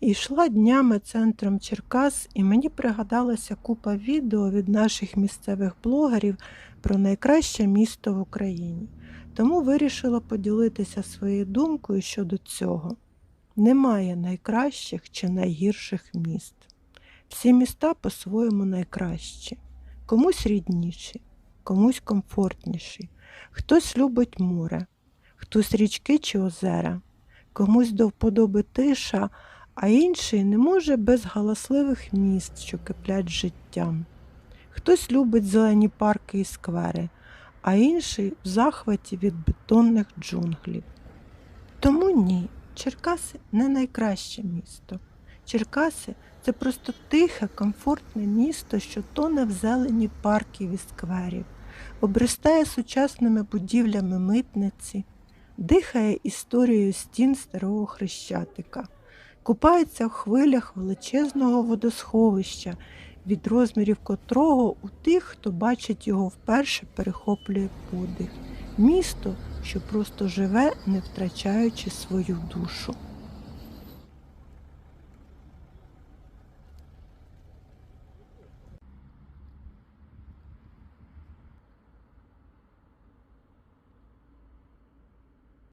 І йшла днями центром Черкас, і мені пригадалася купа відео від наших місцевих блогерів про найкраще місто в Україні. Тому вирішила поділитися своєю думкою щодо цього. Немає найкращих чи найгірших міст. Всі міста по-своєму найкращі, комусь рідніші, комусь комфортніші, хтось любить море, хтось річки чи озера, комусь до вподоби тиша, а інший не може без галасливих міст, що киплять життям. Хтось любить зелені парки і сквери, а інший в захваті від бетонних джунглів. Тому ні, Черкаси не найкраще місто. Черкаси це просто тихе, комфортне місто, що тоне в зелені парків і скверів, обростає сучасними будівлями митниці, дихає історією стін старого хрещатика, купається в хвилях величезного водосховища, від розмірів котрого у тих, хто бачить його вперше, перехоплює подих. Місто, що просто живе, не втрачаючи свою душу.